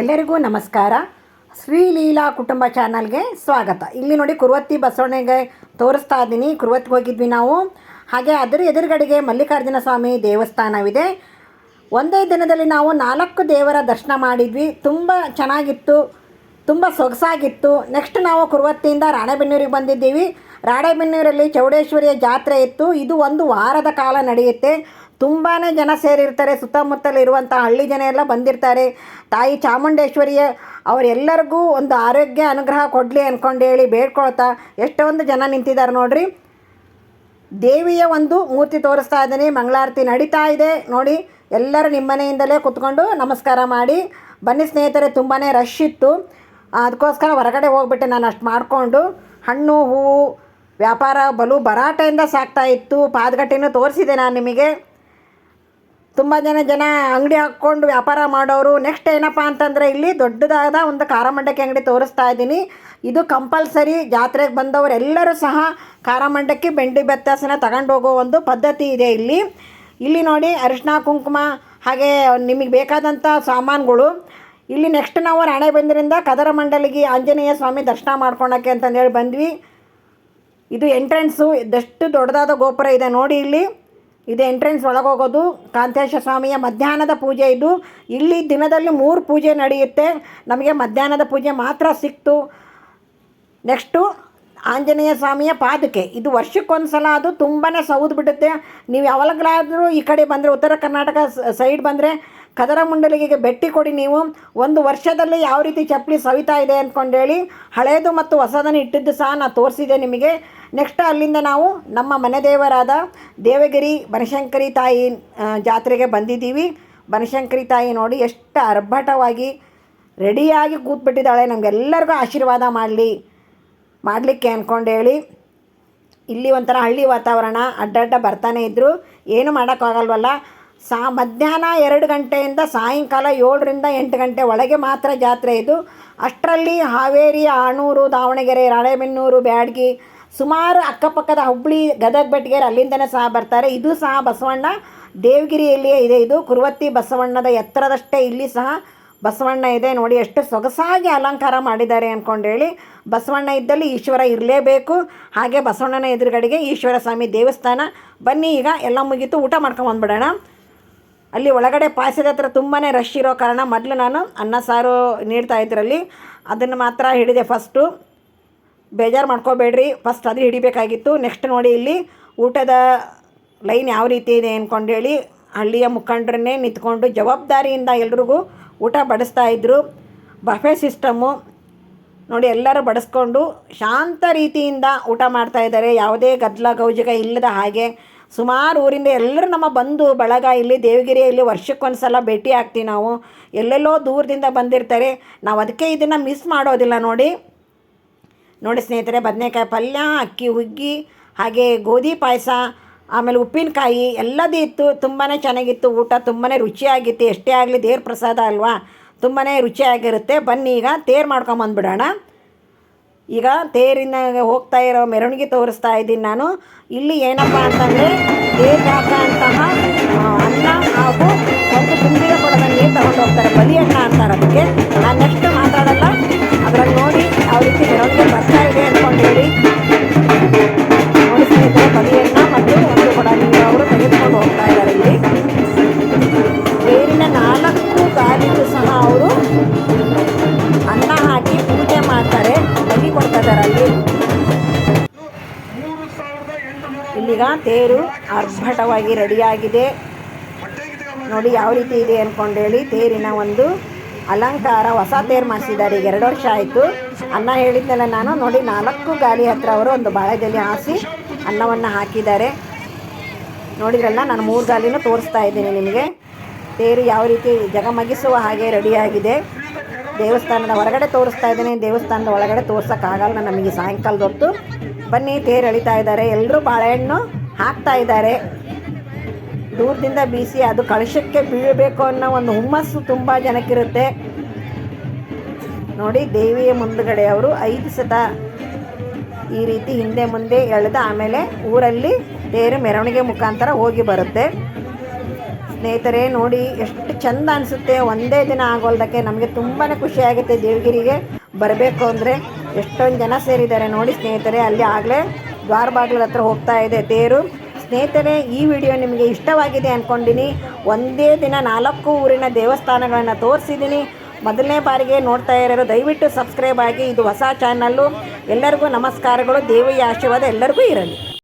ಎಲ್ಲರಿಗೂ ನಮಸ್ಕಾರ. ಶ್ರೀಲೀಲಾ ಕುಟುಂಬ ಚಾನಲ್ಗೆ ಸ್ವಾಗತ. ಇಲ್ಲಿ ನೋಡಿ ಕುರುವತ್ತಿ ಬಸವಣ್ಣಗೆ ತೋರಿಸ್ತಾ ಇದ್ದೀನಿ. ಕುರುವತ್ತಿಗೆ ಹೋಗಿದ್ವಿ ನಾವು. ಹಾಗೆ ಅದರ ಎದುರುಗಡೆಗೆ ಮಲ್ಲಿಕಾರ್ಜುನ ಸ್ವಾಮಿ ದೇವಸ್ಥಾನವಿದೆ. ಒಂದೇ ದಿನದಲ್ಲಿ ನಾವು ನಾಲ್ಕು ದೇವರ ದರ್ಶನ ಮಾಡಿದ್ವಿ. ತುಂಬ ಚೆನ್ನಾಗಿತ್ತು, ತುಂಬ ಸೊಗಸಾಗಿತ್ತು. ನೆಕ್ಸ್ಟ್ ನಾವು ಕುರುವತ್ತಿಯಿಂದ ರಾಣೆಬೆನ್ನೂರಿಗೆ ಬಂದಿದ್ದೀವಿ. ರಾಣೆಬೆನ್ನೂರಲ್ಲಿ ಚೌಡೇಶ್ವರಿಯ ಜಾತ್ರೆ ಇತ್ತು. ಇದು ಒಂದು ವಾರದ ಕಾಲ ನಡೆಯುತ್ತೆ. ತುಂಬಾ ಜನ ಸೇರಿರ್ತಾರೆ ಸುತ್ತಮುತ್ತಲಿರುವಂಥ ಹಳ್ಳಿ ಜನ ಎಲ್ಲ ಬಂದಿರ್ತಾರೆ. ತಾಯಿ ಚಾಮುಂಡೇಶ್ವರಿಯ ಅವರೆಲ್ಲರಿಗೂ ಒಂದು ಆರೋಗ್ಯ ಅನುಗ್ರಹ ಕೊಡಲಿ ಅಂದ್ಕೊಂಡು ಹೇಳಿ ಬೇಡ್ಕೊಳ್ತಾ ಎಷ್ಟೊಂದು ಜನ ನಿಂತಿದ್ದಾರೆ ನೋಡಿರಿ. ದೇವಿಯ ಒಂದು ಮೂರ್ತಿ ತೋರಿಸ್ತಾ ಇದ್ದೀನಿ, ಮಂಗಳಾರತಿ ನಡೀತಾ ಇದೆ. ನೋಡಿ, ಎಲ್ಲರೂ ನಿಮ್ಮನೆಯಿಂದಲೇ ಕುತ್ಕೊಂಡು ನಮಸ್ಕಾರ ಮಾಡಿ. ಬನ್ನಿ ಸ್ನೇಹಿತರೆ ತುಂಬಾ ರಶ್ ಇತ್ತು. ಅದಕ್ಕೋಸ್ಕರ ಹೊರಗಡೆ ಹೋಗ್ಬಿಟ್ಟು ನಾನು ಅಷ್ಟು ಮಾಡಿಕೊಂಡು, ಹಣ್ಣು, ಹೂವು, ವ್ಯಾಪಾರ, ಬಲು, ಭರಾಟೆಯಿಂದ ಸಾಕ್ತಾ ಇತ್ತು. ಪಾದಗಟ್ಟೆನೂ ತೋರಿಸಿದೆ ನಾನು ನಿಮಗೆ. ತುಂಬ ಜನ ಜನ ಅಂಗಡಿ ಹಾಕ್ಕೊಂಡು ವ್ಯಾಪಾರ ಮಾಡೋರು. ನೆಕ್ಸ್ಟ್ ಏನಪ್ಪ ಅಂತಂದರೆ ಇಲ್ಲಿ ದೊಡ್ಡದಾದ ಒಂದು ಖಾರ ಮಂಡಕ್ಕಿ ಅಂಗಡಿ ತೋರಿಸ್ತಾ ಇದ್ದೀನಿ. ಇದು ಕಂಪಲ್ಸರಿ ಜಾತ್ರೆಗೆ ಬಂದವರೆಲ್ಲರೂ ಸಹ ಖಾರ ಮಂಡಕ್ಕಿ ಬೆಂಡಿ ಬೆತ್ತಾಸನ ತಗೊಂಡು ಹೋಗೋ ಒಂದು ಪದ್ಧತಿ ಇದೆ ಇಲ್ಲಿ. ಇಲ್ಲಿ ನೋಡಿ ಅರಿಶಿನ ಕುಂಕುಮ ಹಾಗೆ ನಿಮಗೆ ಬೇಕಾದಂಥ ಸಾಮಾನುಗಳು. ಇಲ್ಲಿ ನೆಕ್ಸ್ಟ್ ನಾವು ರಾಣೆ ಬಂದರಿಂದ ಕದರ ಮಂಡಲಿಗೆ ಆಂಜನೇಯ ಸ್ವಾಮಿ ದರ್ಶನ ಮಾಡ್ಕೊಳಕ್ಕೆ ಅಂತಂದೇಳಿ ಬಂದ್ವಿ. ಇದು ಎಂಟ್ರೆನ್ಸು ಇದೆಷ್ಟು ದೊಡ್ಡದಾದ ಗೋಪುರ ಇದೆ ನೋಡಿ ಇಲ್ಲಿ. ಇದು ಎಂಟ್ರೆನ್ಸ್ ಒಳಗೆ ಹೋಗೋದು. ಕಾಂತೇಶ ಸ್ವಾಮಿಯ ಮಧ್ಯಾಹ್ನದ ಪೂಜೆ ಇದು. ಇಲ್ಲಿ ದಿನದಲ್ಲಿ ಮೂರು ಪೂಜೆ ನಡೆಯುತ್ತೆ. ನಮಗೆ ಮಧ್ಯಾಹ್ನದ ಪೂಜೆ ಮಾತ್ರ ಸಿಕ್ತು. ನೆಕ್ಸ್ಟು ಆಂಜನೇಯ ಸ್ವಾಮಿಯ ಪಾದಕೆ. ಇದು ವರ್ಷಕ್ಕೊಂದು ಸಲ ಅದು ತುಂಬಾ ಸೌದು ಬಿಡುತ್ತೆ. ನೀವು ಯಾವಾಗಲಾದರೂ ಈ ಕಡೆ ಬಂದರೆ ಉತ್ತರ ಕರ್ನಾಟಕ ಸೈಡ್ ಬಂದರೆ ಕದರ ಮುಂಡಲಿಗೆ ಭೇಟಿ ಕೊಡಿ ನೀವು. ಒಂದು ವರ್ಷದಲ್ಲಿ ಯಾವ ರೀತಿ ಚಪ್ಪಲಿ ಸವಿತಾ ಇದೆ ಅಂದ್ಕೊಂಡೇಳಿ ಹಳೇದು ಮತ್ತು ಹೊಸದನ್ನು ಇಟ್ಟಿದ್ದು ಸಹ ನಾನು ತೋರಿಸಿದೆ ನಿಮಗೆ. ನೆಕ್ಸ್ಟ್ ಅಲ್ಲಿಂದ ನಾವು ನಮ್ಮ ಮನೆ ದೇವರಾದ ದೇವಗಿರಿ ಬನಶಂಕರಿ ತಾಯಿ ಜಾತ್ರೆಗೆ ಬಂದಿದ್ದೀವಿ. ಬನಶಂಕರಿ ತಾಯಿ ನೋಡಿ ಎಷ್ಟು ಅರ್ಭಟವಾಗಿ ರೆಡಿಯಾಗಿ ಕೂತ್ಬಿಟ್ಟಿದ್ದಾಳೆ. ನಮಗೆಲ್ಲರಿಗೂ ಆಶೀರ್ವಾದ ಮಾಡಲಿ, ಮಾಡಲಿಕ್ಕೆ ಅಂದ್ಕೊಂಡೇಳಿ ಇಲ್ಲಿ ಒಂಥರ ಹಳ್ಳಿ ವಾತಾವರಣ ಅಡ್ಡಡ್ಡ ಬರ್ತಾನೆ ಇದ್ದರು ಏನು ಮಾಡೋಕ್ಕಾಗಲ್ವಲ್ಲ. ಸಾ ಮಧ್ಯಾಹ್ನ ಎರಡು ಗಂಟೆಯಿಂದ ಸಾಯಂಕಾಲ ಏಳರಿಂದ ಎಂಟು ಗಂಟೆ ಒಳಗೆ ಮಾತ್ರ ಜಾತ್ರೆ ಇದು. ಅಷ್ಟರಲ್ಲಿ ಹಾವೇರಿ, ಆಣೂರು, ದಾವಣಗೆರೆ, ರಾಳೆಬೆನ್ನೂರು, ಬ್ಯಾಡ್ಗಿ, ಸುಮಾರು ಅಕ್ಕಪಕ್ಕದ ಹುಬ್ಬಳ್ಳಿ ಗದಗ ಬೆಟ್ಟಿಗೆರೆ ಅಲ್ಲಿಂದನೇ ಸಹ ಬರ್ತಾರೆ. ಇದು ಸಹ ಬಸವಣ್ಣ ದೇವಗಿರಿಯಲ್ಲಿಯೇ ಇದೆ ಇದು. ಕುರುವತ್ತಿ ಬಸವಣ್ಣದ ಎತ್ತರದಷ್ಟೇ ಇಲ್ಲಿ ಸಹ ಬಸವಣ್ಣ ಇದೆ. ನೋಡಿ ಎಷ್ಟು ಸೊಗಸಾಗಿ ಅಲಂಕಾರ ಮಾಡಿದ್ದಾರೆ ಅಂದ್ಕೊಂಡೇಳಿ ಬಸವಣ್ಣ ಇದ್ದಲ್ಲಿ ಈಶ್ವರ ಇರಲೇಬೇಕು. ಹಾಗೆ ಬಸವಣ್ಣನ ಎದುರುಗಡೆಗೆ ಈಶ್ವರ ಸ್ವಾಮಿ ದೇವಸ್ಥಾನ. ಬನ್ನಿ ಈಗ ಎಲ್ಲ ಮುಗೀತು. ಊಟ ಮಾಡ್ಕೊಂಬಂದ್ಬಿಡೋಣ ಅಲ್ಲಿ ಒಳಗಡೆ ಪಾಯಸದ ಹತ್ರ ತುಂಬಾ ರಶ್ ಇರೋ ಕಾರಣ ಮೊದಲು ನಾನು ಅನ್ನ, ಸಾರು ನೀಡ್ತಾ ಇದ್ರಲ್ಲಿ. ಅದನ್ನು ಮಾತ್ರ ಹಿಡಿದೆ ಫಸ್ಟು ಬೇಜಾರು ಮಾಡ್ಕೋಬೇಡ್ರಿ. ಫಸ್ಟ್ ಅದು ಹಿಡಿಬೇಕಾಗಿತ್ತು. ನೆಕ್ಸ್ಟ್ ನೋಡಿ ಇಲ್ಲಿ ಊಟದ ಲೈನ್ ಯಾವ ರೀತಿ ಇದೆ ಅಂದ್ಕೊಂಡೇಳಿ ಹಳ್ಳಿಯ ಮುಖಂಡರನ್ನೇ ನಿಂತ್ಕೊಂಡು ಜವಾಬ್ದಾರಿಯಿಂದ ಎಲ್ರಿಗೂ ಊಟ ಬಡಿಸ್ತಾ ಇದ್ದರು ಬಫೆ ಸಿಸ್ಟಮು ನೋಡಿ ಎಲ್ಲರೂ ಬಡಿಸ್ಕೊಂಡು ಶಾಂತ ರೀತಿಯಿಂದ ಊಟ ಮಾಡ್ತಾ ಇದ್ದಾರೆ. ಯಾವುದೇ ಗದ್ದಲ ಗೌಜಗ ಇಲ್ಲದ ಹಾಗೆ ಸುಮಾರು ಊರಿಂದ ಎಲ್ಲರೂ ನಮ್ಮ ಬಂದು ಬಳಗ ಇಲ್ಲಿ ದೇವಗಿರಿಯಲ್ಲಿ ವರ್ಷಕ್ಕೊಂದು ಸಲ ಭೇಟಿ ಆಗ್ತೀವಿ ನಾವು. ಎಲ್ಲೆಲ್ಲೋ ದೂರದಿಂದ ಬಂದಿರ್ತಾರೆ. ನಾವು ಅದಕ್ಕೆ ಇದನ್ನು ಮಿಸ್ ಮಾಡೋದಿಲ್ಲ ನೋಡಿ. ನೋಡಿ ಸ್ನೇಹಿತರೆ, ಬದನೆಕಾಯಿ ಪಲ್ಯ, ಅಕ್ಕಿ ಹುಗ್ಗಿ, ಹಾಗೆ ಗೋಧಿ ಪಾಯಸ, ಆಮೇಲೆ ಉಪ್ಪಿನಕಾಯಿ ಎಲ್ಲದೂ ಇತ್ತು. ತುಂಬಾ ಚೆನ್ನಾಗಿತ್ತು ಊಟ ತುಂಬಾ ರುಚಿಯಾಗಿತ್ತು. ಎಷ್ಟೇ ಆಗಲಿ ದೇವ್ರ ಪ್ರಸಾದ ಅಲ್ವಾ? ತುಂಬಾ ರುಚಿಯಾಗಿರುತ್ತೆ. ಬನ್ನಿ ಈಗ ತೇರು ಮಾಡ್ಕೊಂಬಂದ್ಬಿಡೋಣ ಈಗ ತೇರಿನ ಹೋಗ್ತಾ ಇರೋ ಮೆರವಣಿಗೆ ತೋರಿಸ್ತಾ ಇದ್ದೀನಿ ನಾನು. ಇಲ್ಲಿ ಏನಪ್ಪ ಅಂತಂದರೆ ಹಾಕೋಂತಹ ಆ, ಅನ್ನ ಹಾಗೂ ಇಲ್ಲಿಗ ತೇರು ಅರ್ಭಟವಾಗಿ ರೆಡಿಯಾಗಿದೆ. ನೋಡಿ ಯಾವ ರೀತಿ ಇದೆ ಅಂದ್ಕೊಂಡೇಳಿ ತೇರಿನ ಒಂದು ಅಲಂಕಾರ ಹೊಸ ತೇರು ಮಾಡಿಸಿದ್ದಾರೆ. ಈಗ ಎರಡು ವರ್ಷ ಆಯಿತು. ಅನ್ನ ಹೇಳಿದ್ದೆಲ್ಲ ನಾನು ನೋಡಿ ನಾಲ್ಕು ಗಾಲಿ ಹತ್ರ ಅವರು ಒಂದು ಬಾಳೆದಲ್ಲಿ ಹಾಸಿ ಅನ್ನವನ್ನು ಹಾಕಿದ್ದಾರೆ. ನೋಡಿದ್ರಲ್ಲ, ನಾನು ಮೂರು ಗಾಲಿನೂ ತೋರಿಸ್ತಾ ಇದ್ದೀನಿ ನಿಮಗೆ. ತೇರು ಯಾವ ರೀತಿ ಜಗಮಗಿಸುವ ಹಾಗೆ ರೆಡಿಯಾಗಿದೆ. ದೇವಸ್ಥಾನದ ಹೊರಗಡೆ ತೋರಿಸ್ತಾ ಇದ್ದೀನಿ. ದೇವಸ್ಥಾನದ ಒಳಗಡೆ ತೋರ್ಸೋಕ್ಕಾಗಲ್ಲ, ನಮಗೆ ಸಾಯಂಕಾಲದ ಹೊತ್ತು. ಬನ್ನಿ, ತೇರು ಎಳಿತಾ ಇದ್ದಾರೆ. ಎಲ್ಲರೂ ಬಾಳೆಹಣ್ಣು ಹಾಕ್ತಾ ಇದ್ದಾರೆ. ದೂರದಿಂದ ಬೀಸಿ ಅದು ಕಳಶಕ್ಕೆ ಬೀಳಬೇಕು ಅನ್ನೋ ಒಂದು ಹುಮ್ಮಸ್ಸು ತುಂಬ ಜನಕ್ಕಿರುತ್ತೆ. ನೋಡಿ, ದೇವಿಯ ಮುಂದುಗಡೆ ಅವರು ಐದು ಸತ ಈ ರೀತಿ ಹಿಂದೆ ಮುಂದೆ ಎಳೆದ ಆಮೇಲೆ ಊರಲ್ಲಿ ತೇರು ಮೆರವಣಿಗೆ ಮುಖಾಂತರ ಹೋಗಿ ಬರುತ್ತೆ. ಸ್ನೇಹಿತರೆ, ನೋಡಿ, ಎಷ್ಟು ಚಂದ ಅನಿಸುತ್ತೆ. ಒಂದೇ ದಿನ ಆಗೋಲ್ದಕ್ಕೆ ನಮಗೆ ತುಂಬಾ ಖುಷಿಯಾಗುತ್ತೆ ದೇವಗಿರಿಗೆ ಬರಬೇಕು ಅಂದರೆ. ಎಷ್ಟೊಂದು ಜನ ಸೇರಿದ್ದಾರೆ ನೋಡಿ ಸ್ನೇಹಿತರೆ, ಅಲ್ಲಿ ಆಗಲೇ ದ್ವಾರ ಬಾಗಿಲ ಹತ್ರ ಹೋಗ್ತಾ ಇದೆ ತೇರು. ಸ್ನೇಹಿತರೆ, ಈ ವಿಡಿಯೋ ನಿಮಗೆ ಇಷ್ಟವಾಗಿದೆ ಅಂದ್ಕೊಂಡಿನಿ ಒಂದೇ ದಿನ ನಾಲ್ಕು ಊರಿನ ದೇವಸ್ಥಾನಗಳನ್ನು ತೋರಿಸಿದ್ದೀನಿ ಮೊದಲನೇ ಬಾರಿಗೆ ನೋಡ್ತಾ ಇರೋರು, ದಯವಿಟ್ಟು ಸಬ್ಸ್ಕ್ರೈಬ್ ಆಗಿ ಇದು ಹೊಸ ಚಾನಲ್ಲು ಎಲ್ಲರಿಗೂ ನಮಸ್ಕಾರಗಳು, ದೇವಿಯ ಆಶೀರ್ವಾದ ಎಲ್ಲರಿಗೂ ಇರಲಿ.